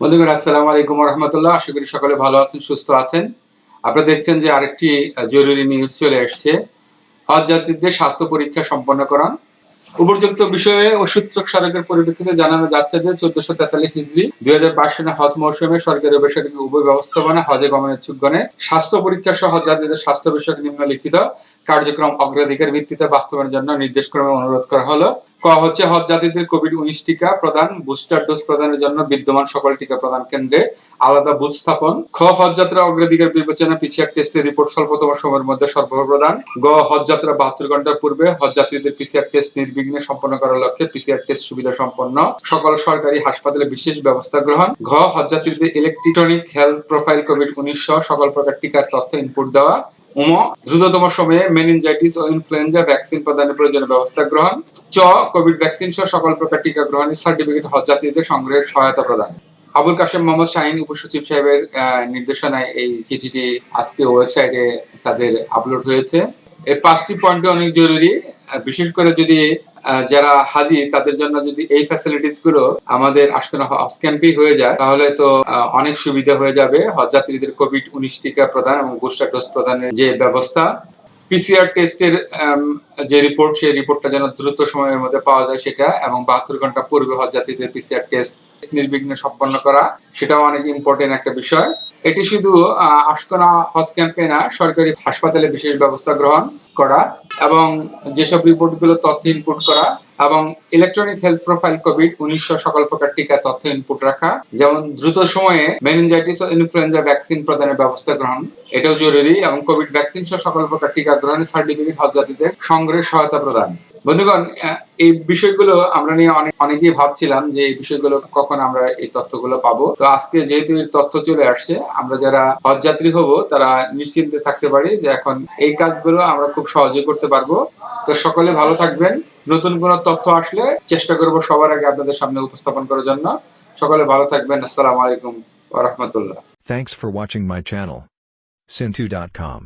বন্ধুগণ, আসসালামু আলাইকুম রহমতুল্লাহ আশা করি সকলে ভালো আছেন, সুস্থ আছেন। আপনারা দেখছেন যে আরেকটি জরুরি নিউজ চলে আসছে। হজ যাত্রীদের স্বাস্থ্য পরীক্ষা সম্পন্নকরণ উপযুক্ত বিষয়ে ও সূত্রক সড়কের পরিপ্রেক্ষিতে জানানো যাচ্ছে যে চোদ্দশো তেতাল্লিশ হিজড়ি দুই হাজার বাইশ সনে হজ মৌসুমে সরকারি বেসরকারি উভয় ব্যবস্থাপনা হজে গমনের ইচ্ছুকগণে স্বাস্থ্য পরীক্ষা সহ যাত্রীদের স্বাস্থ্য বিষয়ক নিম্নলিখিত কার্যক্রম অগ্রাধিকার ভিত্তিতে বাস্তবের জন্য নির্দেশ নির্দেশক্রমে অনুরোধ করা হলো। ক হচ্ছে, হজ যাত্রীদের কোভিড উনিশ টিকা প্রদান, বুস্টার ডোজ প্রদানের জন্য বিদ্যমান সকল টিকা প্রদান কেন্দ্রে আলাদা বুথ স্থাপন। খ, হজ যাত্রা অগ্রাধিকার বিবেচনা পিসিআর টেস্টের রিপোর্ট স্বল্পতম সময়ের মধ্যে সরবরাহ প্রদান। গ, হজ যাত্রা বাহাত্তর ঘণ্টার পূর্বে হজ যাত্রীদের পিসিআর টেস্ট নির্বিঘ্নে সম্পন্ন করার লক্ষ্যে পিসিআর টেস্ট সুবিধা সম্পন্ন। সকল সরকারি হাসপাতালে বিশেষ ব্যবস্থা গ্রহণ। ঘ হজ যাত্রীদের ইলেকট্রনিক হেলথ প্রোফাইল কোভিড উনিশ সহ সকল প্রকার টিকার তথ্য ইনপুট দেওয়া। উম, দ্রুততম সময়ে মেনিনজাইটিস ও ইনফ্লুয়েঞ্জা ভ্যাকসিন প্রদানের প্রয়োজনীয় ব্যবস্থা গ্রহণ। চ কোভিড ভ্যাকসিন সহ সকল প্রকার টিকা গ্রহণের সার্টিফিকেট হজ সংগ্রহের সহায়তা প্রদান। আবুল কাশেম মোহাম্মদ শাহিন উপসচিব সাহেবের নির্দেশনায় এই চিঠিটি আজকে ওয়েবসাইটে তাদের আপলোড হয়েছে। এর পাঁচটি পয়েন্ট অনেক জরুরি। বিশেষ করে যদি যারা হাজি, তাদের জন্য যদি এই ফ্যাসিলিটিসগুলো আমাদের আশকানা হজ ক্যাম্পেই হয়ে যায়, তাহলে তো অনেক সুবিধা হয়ে যাবে। হজযাত্রীদের কোভিড উনিশ টিকা প্রদান এবং বুস্টার ডোজ প্রদানের যে ব্যবস্থা পিসিআর টেস্টের যে রিপোর্ট সেই রিপোর্টটা যেন দ্রুত সময়ের মধ্যে পাওয়া যায় সেটা, এবং বাহাত্তর ঘণ্টা পূর্বে হজ যাত্রীদের পিসিআর টেস্ট নির্বিঘ্নে সম্পন্ন করা, সেটাও অনেক ইম্পর্টেন্ট একটা বিষয়। এটি শুধু আশকোনা হজ ক্যাম্পে না, সরকারি হাসপাতালে বিশেষ ব্যবস্থা গ্রহণ করা এবং যেসব রিপোর্টগুলো তথ্য ইনপুট করা এবং ইলেকট্রনিক হেলথ প্রোফাইল কোভিড উনিশশো সকল প্রকার টিকা তথ্য ইনপুট রাখা, যেমন দ্রুত সময়ে মেনিনজাইটিস ও ইনফ্লুয়েঞ্জা ভ্যাকসিন প্রদানের ব্যবস্থা গ্রহণ, এটাও জরুরি এবং কোভিড ভ্যাকসিন সহ সকল প্রকার টিকা গ্রহণের সার্টিফিকেট হজ যাত্রীদের সংগ্রহের সহায়তা প্রদান। বন্ধুগণ এই বিষয়গুলো আমরা নিয়ে অনেক অনেকেই ভাবছিলাম যে এই বিষয়গুলো কখন আমরা এই তথ্যগুলো পাবো। তো আজকে যেহেতু এই তথ্য চলে আসছে, আমরা যারা হজযাত্রী হব, তারা নিশ্চিন্তে থাকতে পারি যে এখন এই কাজগুলো আমরা খুব সহজে করতে পারব। তো সকলে ভালো থাকবেন। নতুন কোনো তথ্য আসলে চেষ্টা করব সবার আগে আপনাদের সামনে উপস্থাপন করার জন্য। সকলে ভালো থাকবেন। আসসালামু আলাইকুম ওয়া রাহমাতুল্লাহ। Thanks for watching my channel. Sintu.com